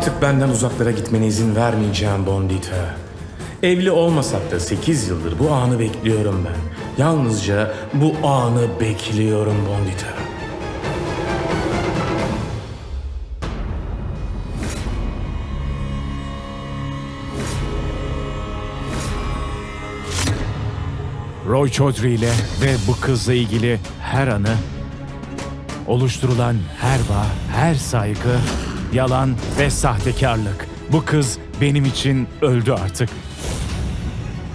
Artık benden uzaklara gitmene izin vermeyeceğim Bondita. Evli olmasak da 8 yıldır bu anı bekliyorum ben. Yalnızca bu anı bekliyorum Bondita. Roy Chaudhry ile ve bu kızla ilgili her anı, oluşturulan her bağ, her saygı, yalan ve sahtekarlık. Bu kız benim için öldü artık.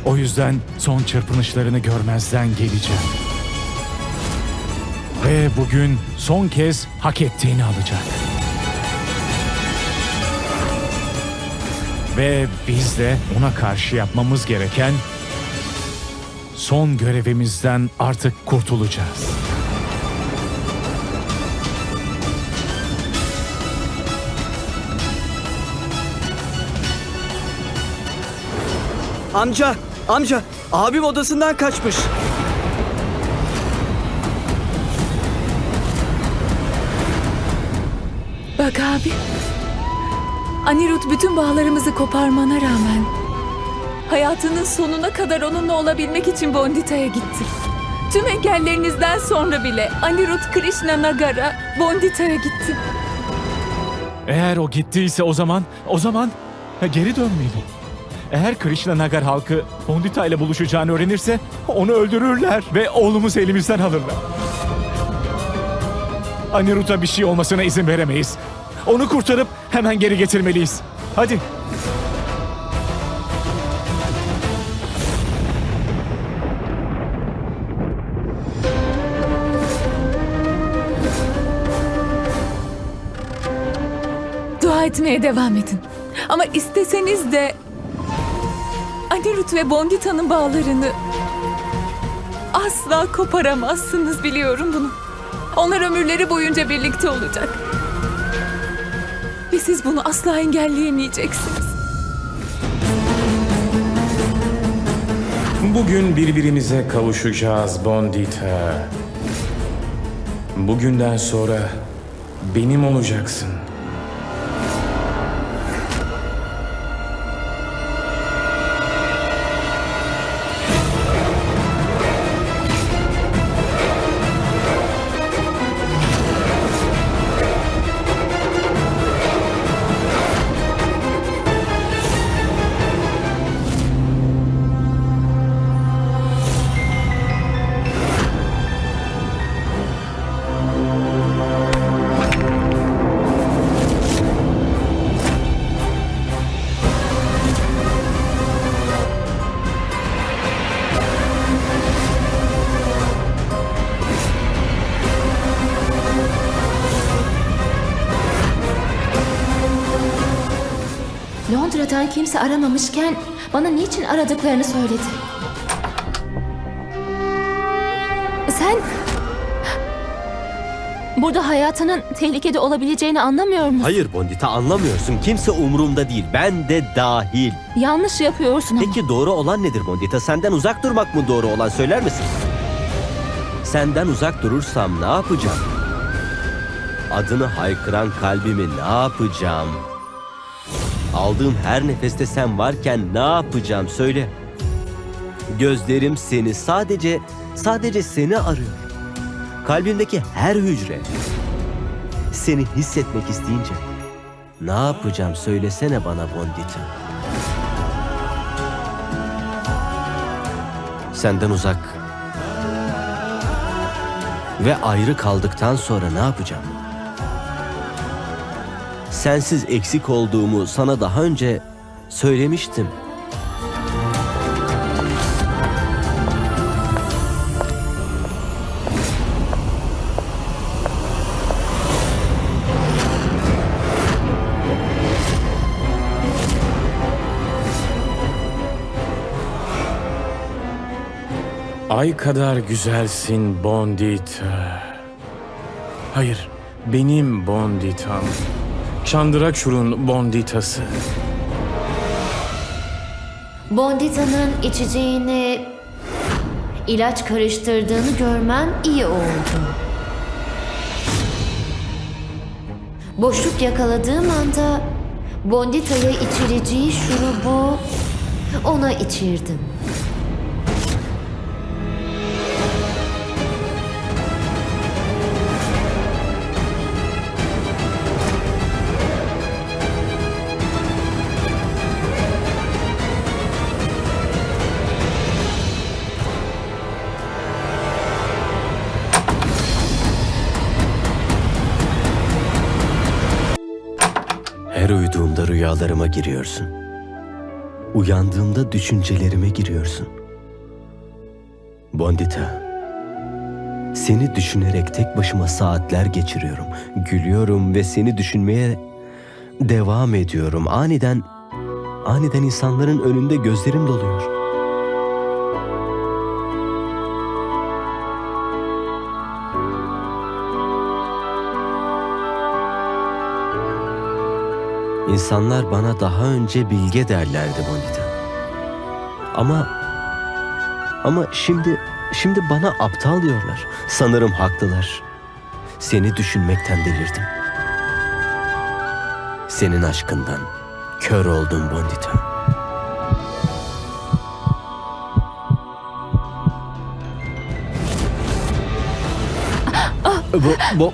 O yüzden son çırpınışlarını görmezden geleceğim. Ve bugün son kez hak ettiğini alacak. Ve biz de ona karşı yapmamız gereken son görevimizden artık kurtulacağız. Amca, amca, abim odasından kaçmış. Bak abi. Anirut bütün bağlarımızı koparmana rağmen hayatının sonuna kadar onunla olabilmek için Bondita'ya gitti. Tüm engellerinizden sonra bile Anirut Krishna Nagara Bondita'ya gitti. Eğer o gittiyse o zaman, o zaman geri dönmeli. Eğer Krishna Nagar halkı Bondita ile buluşacağını öğrenirse onu öldürürler ve oğlumuzu elimizden alırlar. Anirud'a bir şey olmasına izin veremeyiz. Onu kurtarıp hemen geri getirmeliyiz. Hadi. Dua etmeye devam edin. Ama isteseniz de Anirut ve Bondita'nın bağlarını asla koparamazsınız biliyorum bunu. Onlar ömürleri boyunca birlikte olacak. Ve siz bunu asla engelleyemeyeceksiniz. Bugün birbirimize kavuşacağız Bondita. Bugünden sonra benim olacaksın. Londra'dan kimse aramamışken bana niçin aradıklarını söyledi. Sen burada hayatının tehlikede olabileceğini anlamıyor musun? Hayır Bondita anlamıyorsun. Kimse umurumda değil. Ben de dahil. Yanlış yapıyorsun ama. Peki doğru olan nedir Bondita? Senden uzak durmak mı doğru olan söyler misin? Senden uzak durursam ne yapacağım? Adını haykıran kalbimi ne yapacağım? Aldığım her nefeste sen varken ne yapacağım söyle. Gözlerim seni sadece sadece seni arıyor. Kalbimdeki her hücre seni hissetmek isteyince ne yapacağım söylesene bana Bondita. Senden uzak ve ayrı kaldıktan sonra ne yapacağım? Sensiz eksik olduğumu sana daha önce söylemiştim. Ay kadar güzelsin Bondita. Hayır, benim Bonditam. Chandrachur'un Bonditası. Bondita'nın içeceğine ilaç karıştırdığını görmem iyi oldu. Boşluk yakaladığım anda Bondita'ya içireceği şurubu ona içirdim. Rüyalarıma giriyorsun. Uyandığımda düşüncelerime giriyorsun. Bondita, seni düşünerek tek başıma saatler geçiriyorum. Gülüyorum ve seni düşünmeye devam ediyorum. Aniden, aniden insanların önünde gözlerim doluyor. İnsanlar bana daha önce bilge derlerdi Bonita. Ama ama şimdi şimdi bana aptal diyorlar. Sanırım haklılar. Seni düşünmekten delirdim. Senin aşkından kör oldum Bondita. Bu, bu,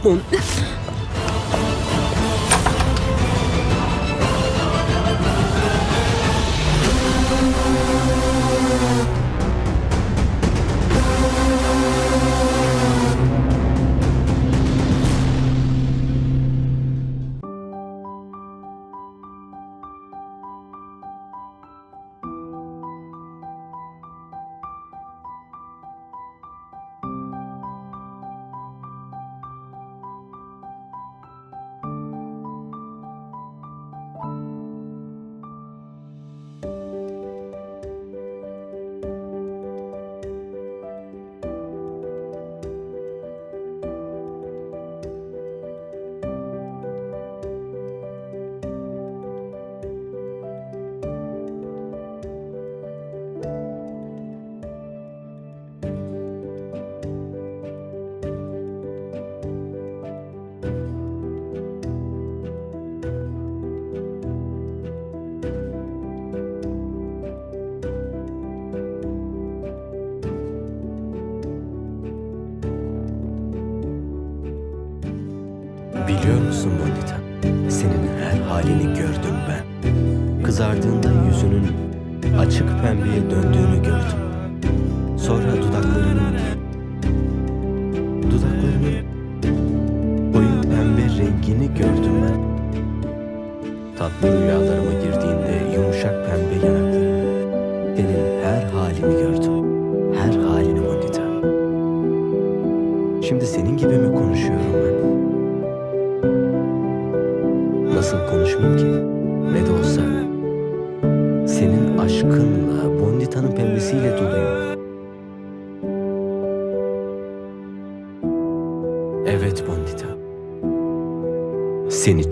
musun Bonita? Senin her halini gördüm ben. Kızardığında yüzünün açık pembeye döndüğünü gördüm. Sonra dudaklarının dudaklarının koyu pembe rengini gördüm ben. Tatlı rüyalarıma girdiğinde yumuşak pembe yanakları. Senin her halini gördüm. Her halini Bonita. Şimdi senin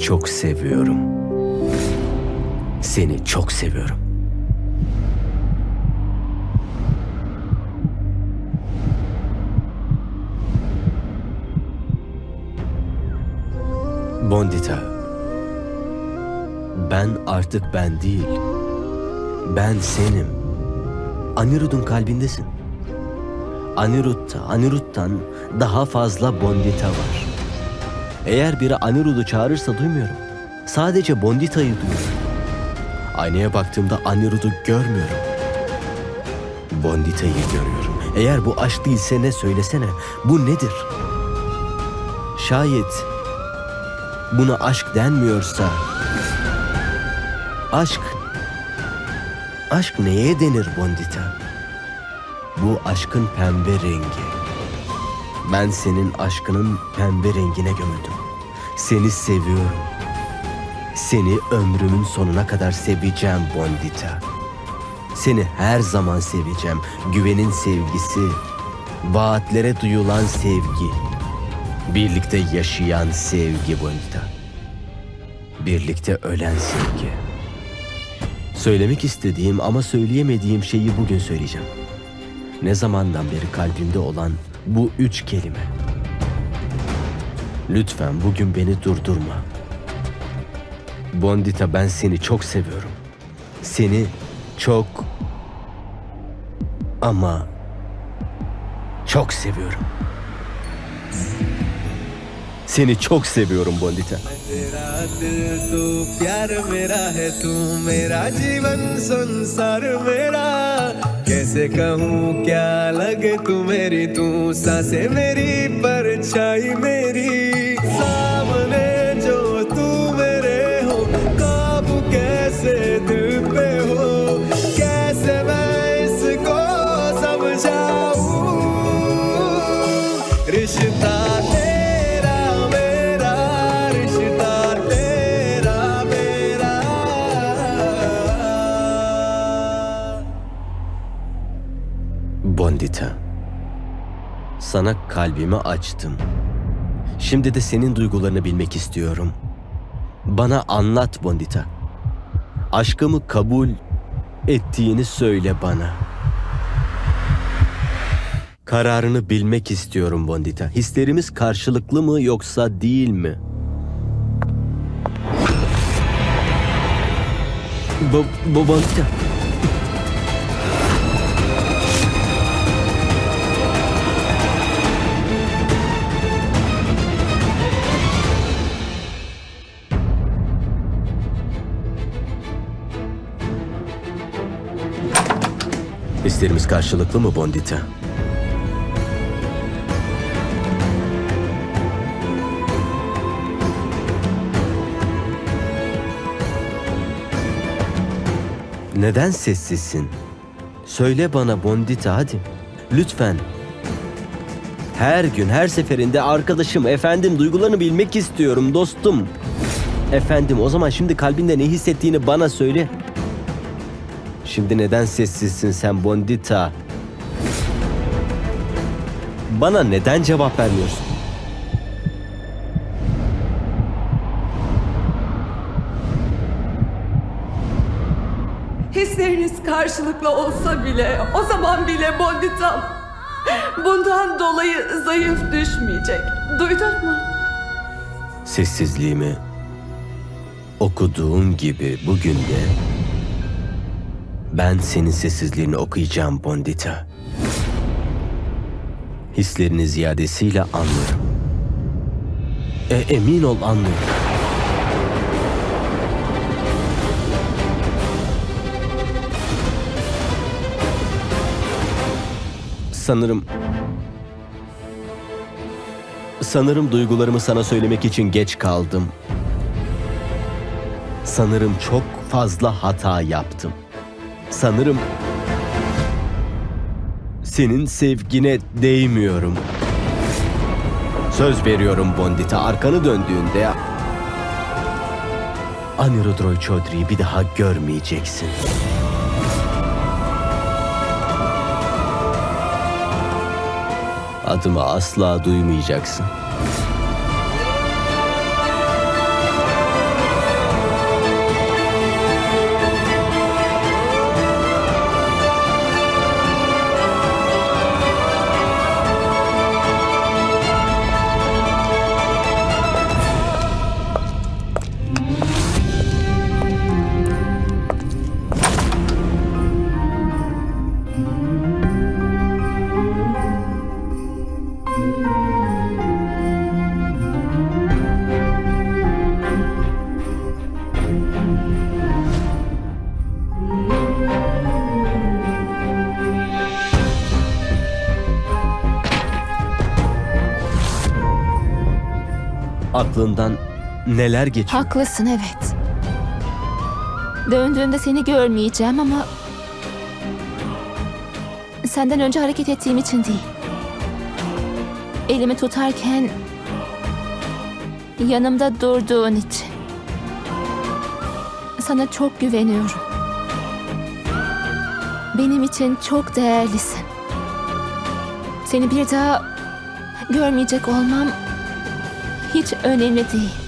çok seviyorum. Seni çok seviyorum. Bondita. Ben artık ben değil. Ben senim. Anirud'un kalbindesin. Anirud'da, Anirud'dan daha fazla Bondita var. Eğer biri Anirud'u çağırırsa duymuyorum. Sadece Bondita'yı duyuyorum. Aynaya baktığımda Anirud'u görmüyorum. Bondita'yı görüyorum. Eğer bu aşk değilse ne söylesene. Bu nedir? Şayet buna aşk denmiyorsa Aşk. Aşk neye denir Bondita? Bu aşkın pembe rengi. Ben senin aşkının pembe rengine gömüldüm. Seni seviyorum. Seni ömrümün sonuna kadar seveceğim Bondita. Seni her zaman seveceğim. Güvenin sevgisi, vaatlere duyulan sevgi, birlikte yaşayan sevgi Bondita. Birlikte ölen sevgi. Söylemek istediğim ama söyleyemediğim şeyi bugün söyleyeceğim. Ne zamandan beri kalbimde olan bu üç kelime. Lütfen bugün beni durdurma. Bondita ben seni çok seviyorum. Seni çok ama çok seviyorum. Seni çok seviyorum Bondita. कैसे कहूँ क्या लगे तू मेरी? तू साँसें मेरी परछाई मेरी। Sana kalbimi açtım. Şimdi de senin duygularını bilmek istiyorum. Bana anlat Bondita. Aşkımı kabul ettiğini söyle bana. Kararını bilmek istiyorum Bondita. Hislerimiz karşılıklı mı yoksa değil mi? Bu Bondita. Hislerimiz karşılıklı mı Bondita? Neden sessizsin? Söyle bana Bondita hadi. Lütfen. Her gün, her seferinde arkadaşım, efendim duygularını bilmek istiyorum dostum. Efendim o zaman şimdi kalbinde ne hissettiğini bana söyle. Şimdi neden sessizsin sen Bondita? Bana neden cevap vermiyorsun? Hisleriniz karşılıklı olsa bile o zaman bile Bonditam bundan dolayı zayıf düşmeyecek. Duydun mu? Sessizliğimi okuduğum gibi bugün de ben senin sessizliğini okuyacağım Bondita. Hislerini ziyadesiyle anlıyorum. E, emin ol anlıyorum. Sanırım Sanırım duygularımı sana söylemek için geç kaldım. Sanırım çok fazla hata yaptım. Sanırım senin sevgine değmiyorum. Söz veriyorum Bondita arkanı döndüğünde Anirudh Roy Chaudhry'yi bir daha görmeyeceksin. Adımı asla duymayacaksın. Neler geçiyor? Haklısın evet. Döndüğünde seni görmeyeceğim ama... Senden önce hareket ettiğim için değil. Elimi tutarken... Yanımda durduğun için. Sana çok güveniyorum. Benim için çok değerlisin. Seni bir daha görmeyecek olmam hiç önemli değil.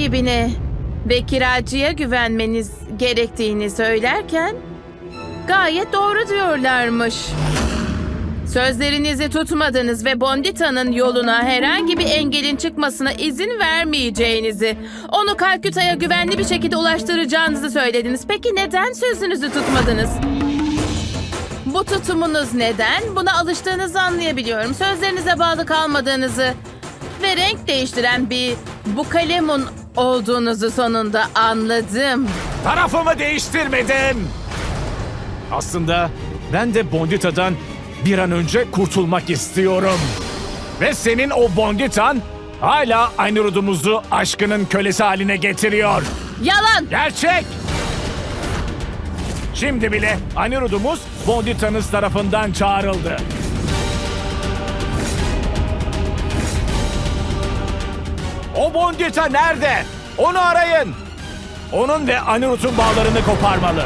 Sahibine ve kiracıya güvenmeniz gerektiğini söylerken gayet doğru diyorlarmış. Sözlerinizi tutmadınız ve Bondita'nın yoluna herhangi bir engelin çıkmasına izin vermeyeceğinizi, onu Kalküta'ya güvenli bir şekilde ulaştıracağınızı söylediniz. Peki neden sözünüzü tutmadınız? Bu tutumunuz neden? Buna alıştığınızı anlayabiliyorum. Sözlerinize bağlı kalmadığınızı ve renk değiştiren bir bukalemun olduğunuzu sonunda anladım. Tarafımı değiştirmedim. Aslında ben de Bondita'dan bir an önce kurtulmak istiyorum. Ve senin o Bonditan hala Aynurud'umuzu aşkının kölesi haline getiriyor. Yalan! Gerçek! Şimdi bile Anirud'umuz Bondita'nız tarafından çağrıldı. O Bondita nerede? Onu arayın. Onun ve Anirud'un bağlarını koparmalı.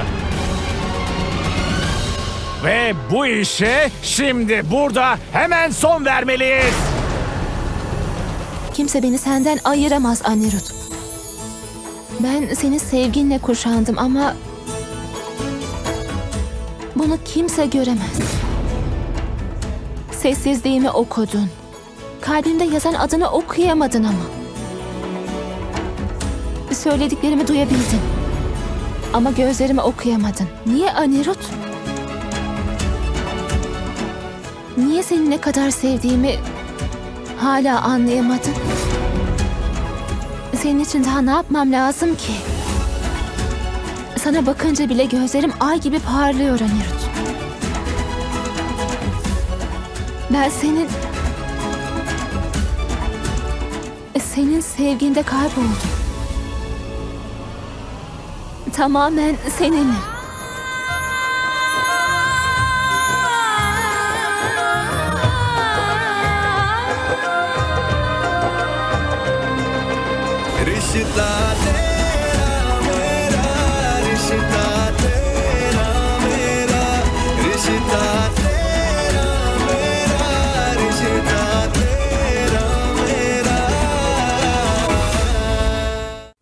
Ve bu işe şimdi burada hemen son vermeliyiz. Kimse beni senden ayıramaz Anirud. Ben seni sevginle kuşandım ama... Bunu kimse göremez. Sessizliğimi okudun. Kalbimde yazan adını okuyamadın ama. Söylediklerimi duyabildin. Ama gözlerimi okuyamadın. Niye Anirud? Niye seni ne kadar sevdiğimi hala anlayamadın? Senin için daha ne yapmam lazım ki? Sana bakınca bile gözlerim ay gibi parlıyor Anirudh. Ben senin... Senin sevginde kayboldum. Tamamen seninle.